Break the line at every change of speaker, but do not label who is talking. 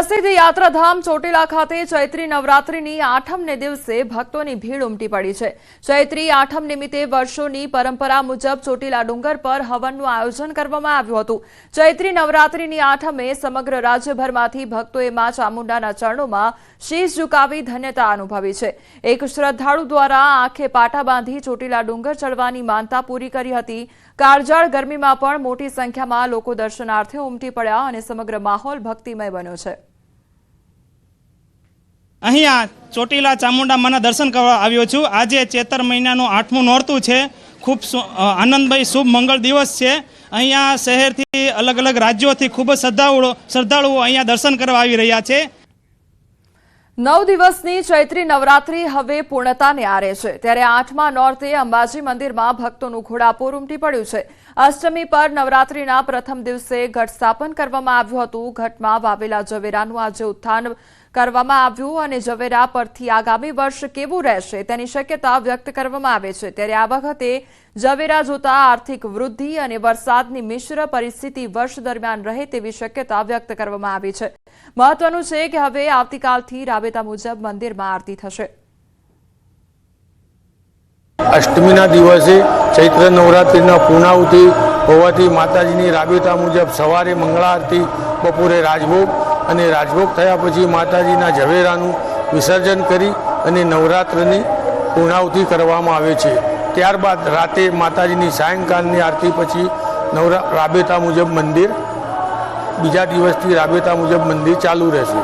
પ્રસિદ્ધ યાત્રાધામ ચોટીલા ખાતે ચૈત્રી નવરાત્રિની આઠમને દિવસે ભક્તોની ભીડ ઉમટી પડી છે. ચૈત્રી આઠમ નિમિત્તે વર્ષોની પરંપરા મુજબ ચોટીલા ડુંગર પર હવનનું આયોજન કરવામાં આવ્યું હતું. ચૈત્રી નવરાત્રિની આઠમે સમગ્ર રાજ્યભરમાંથી ભક્તોએ માં ચામુંડાના ચરણોમાં શીશ ઝુકાવી ધન્યતા અનુભવી છે. એક શ્રદ્ધાળુ દ્વારા આંખે પાટા બાંધી ચોટીલા ડુંગર ચડવાની માનતા પૂરી કરી હતી. કાળજાળ ગરમીમાં પણ મોટી સંખ્યામાં લોકો દર્શનાર્થે ઉમટી પડ્યા અને સમગ્ર માહોલ ભક્તિમય બન્યો છે.
અહીંયા ચોટીલા ચામુંડા માના દર્શન કરવા આવ્યો છું. આજે ચેતર મહિનાનું આઠમું નોરતું છે. ખૂબ આનંદભાઈ શુભ મંગળ દિવસ છે. અહીંયા શહેરથી અલગ અલગ રાજ્યોથી ખૂબ જ શ્રદ્ધાળુઓ શ્રદ્ધાળુઓ અહીંયા દર્શન કરવા આવી રહ્યા છે.
નવ દિવસની ચૈત્રી નવરાત્રી હવે પૂર્ણતાને આરે છે. ત્યારે આઠમા નોરતે અંબાજી મંદિરમાં ભક્તોનું ઘોડાપૂર ઉમટી પડ્યું છે. અષ્ટમી પર નવરાત્રીના પ્રથમ દિવસે ઘટ સ્થાપન કરવામાં આવ્યું હતું. ઘટમાં વાવેલા ઝવેરાનું આજે ઉત્થાન કરવામાં આવ્યું અને ઝવેરા પરથી આગામી વર્ષ કેવું રહેશે તેની શક્યતા વ્યક્ત કરવામાં આવે છે. ત્યારે આ વખતે ઝવેરા જોતા આર્થિક વૃદ્ધિ અને વરસાદની મિશ્ર પરિસ્થિતિ વર્ષ દરમિયાન રહે તેવી શક્યતા વ્યક્ત કરવામાં આવી છે. મહત્વનું છે કે હવે આવતીકાલથી રાબેતા મુજબ મંદિરમાં આરતી થશે.
અષ્ટમીના દિવસે ચૈત્ર નવરાત્રિના પૂર્ણાહુતિ હોવાથી માતાજીની રાબેતા મુજબ સવારે મંગળા આરતી બપોરે રાજભોગ અને રાજભોગ થયા પછી માતાજીના ઝવેરાનું વિસર્જન કરી અને નવરાત્રની પૂર્ણાવતી કરવામાં આવે છે. ત્યારબાદ રાતે માતાજીની સાયંકાળની આરતી પછી નવરા, રાબેતા મુજબ મંદિર, બીજા દિવસથી રાબેતા મુજબ મંદિર ચાલુ રહેશે.